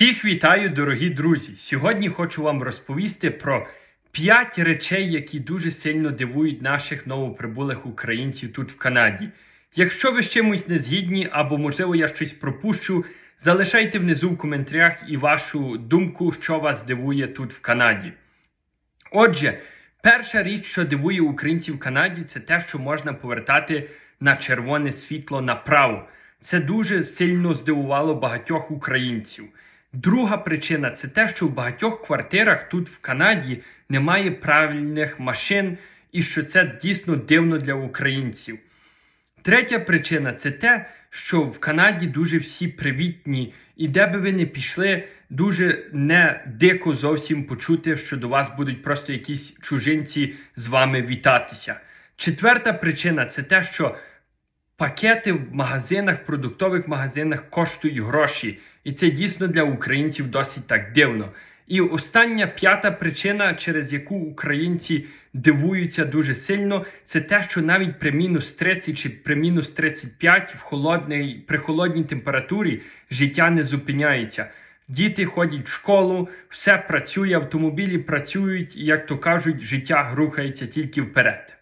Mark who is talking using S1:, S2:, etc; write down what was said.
S1: Всіх вітаю, дорогі друзі! Сьогодні хочу вам розповісти про 5 речей, які дуже сильно дивують наших новоприбулих українців тут в Канаді. Якщо ви з чимось не згідні, або можливо я щось пропущу, залишайте внизу в коментарях і вашу думку, що вас дивує тут в Канаді. Отже, перша річ, що дивує українців в Канаді, це те, що можна повертати на червоне світло направо. Це дуже сильно здивувало багатьох українців. Друга причина це те, що в багатьох квартирах тут в Канаді немає правильних машин, і що це дійсно дивно для українців. Третя причина це те, що в Канаді дуже всі привітні, і де би ви не пішли, дуже не дико зовсім почути, що до вас будуть просто якісь чужинці з вами вітатися. Четверта причина це те, що пакети в магазинах, продуктових магазинах коштують гроші, і це дійсно для українців досить так дивно. І остання п'ята причина, через яку українці дивуються дуже сильно, це те, що навіть при мінус 30 чи при мінус 35 в холодній, при холодній температурі життя не зупиняється. Діти ходять в школу, все працює, автомобілі працюють, як то кажуть, життя рухається тільки вперед.